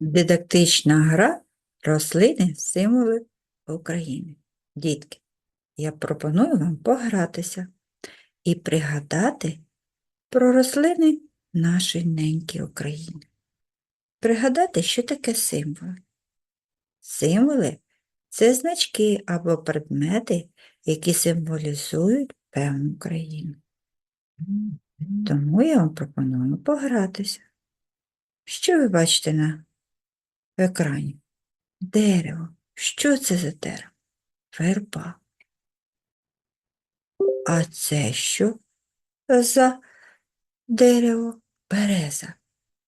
Дидактична гра рослини символи України. Дітки, я пропоную вам погратися і пригадати про рослини нашої неньки України. Пригадати, що таке символи. Символи це значки або предмети, які символізують певну країну. Тому я вам пропоную погратися. Що ви бачите на екрані? Дерево. Що це за дерево? Верба. А це що за дерево? Береза.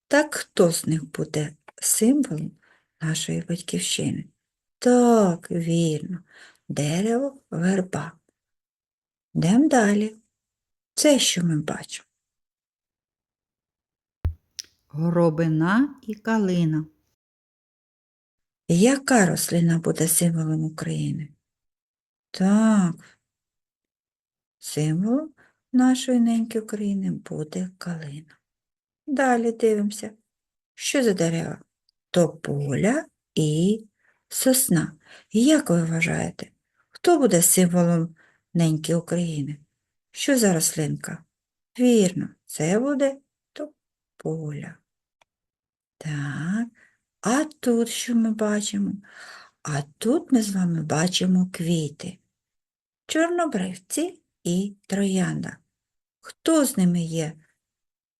Так хто з них буде символом нашої батьківщини? Так, вірно, дерево верба. Йдемо далі. Це що ми бачимо? Горобина і калина. Яка рослина буде символом України? Так, символом нашої неньки України буде калина. Далі дивимося, що за дерева? Тополя і сосна. Як ви вважаєте, хто буде символом неньки України? Що за рослинка? Вірно, це буде тополя. Так, а тут що ми бачимо? А тут ми з вами бачимо квіти. Чорнобривці і троянда. Хто з ними є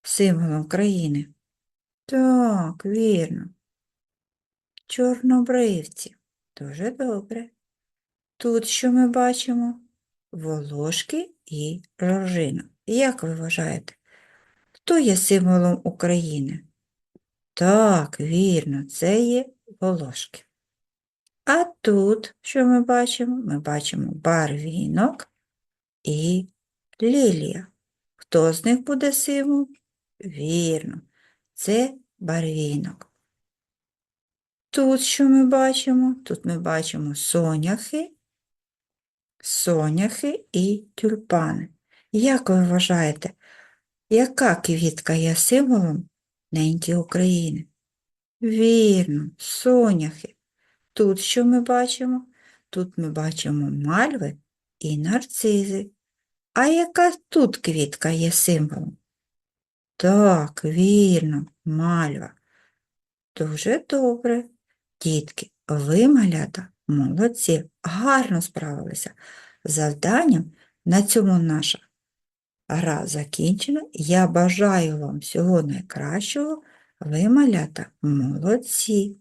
символом країни? Так, вірно. Чорнобривці. Дуже добре. Тут що ми бачимо? Волошки і рожина. Як ви вважаєте, хто є символом України? Так, вірно, це є волошки. А тут що ми бачимо? Ми бачимо барвінок і лілія. Хто з них буде символ? Вірно, це барвінок. Тут що ми бачимо? Тут ми бачимо соняхи, соняхи і тюльпани. Як ви вважаєте, яка квітка є символом неньки України? Вірно, соняхи. Тут що ми бачимо? Тут ми бачимо мальви і нарцизи. А яка тут квітка є символом? Так, вірно, мальва. Дуже добре. Дітки, ви, малята, молодці, гарно справилися завданням. На цьому наша гра закінчена. Я бажаю вам всього найкращого. Ви, малята, молодці.